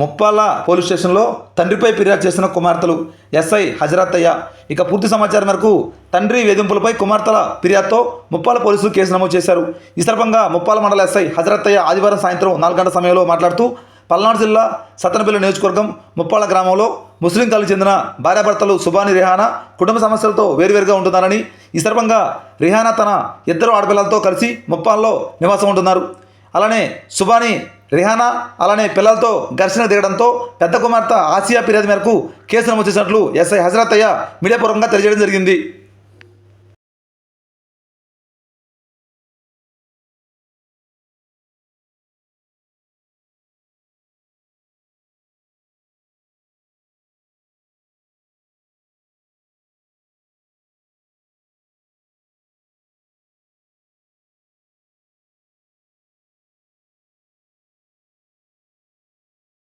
Muppala police స్టేషన్లో తండ్రిపై ఫిర్యాదు చేసిన కుమార్తెలు. ఎస్ఐ హజరత్తయ్య ఇక పూర్తి సమాచారం మేరకు తండ్రి వేధింపులపై కుమార్తెల ఫిర్యాదుతో ముప్పాల పోలీసులు కేసు నమోదు చేశారు. ఈ సందర్భంగా ముప్పాల మండల ఎస్ఐ హజరత్తయ్య ఆదివారం సాయంత్రం నాలుగు గంటల సమయంలో మాట్లాడుతూ పల్నాడు జిల్లా సతనపల్లి నియోజకవర్గం ముప్పాల గ్రామంలో ముస్లిం తల్లి చెందిన భార్యాభర్తలు సుబాని రిహానా కుటుంబ సమస్యలతో వేరువేరుగా ఉంటున్నారని ఈ సందర్భంగా రిహానా తన ఇద్దరు ఆడపిల్లలతో కలిసి ముప్పాల్లో నివాసం ఉంటున్నారు. అలానే సుబాని రిహానా అలానే పిల్లలతో ఘర్షణ దిగడంతో పెద్ద కుమార్తె ఆసియా ఫిర్యాదు మేరకు కేసు నమోదు చేసినట్లు ఎస్ఐ హజరతయ్య మీడియా పూర్వకంగా తెలియజేయడం జరిగింది.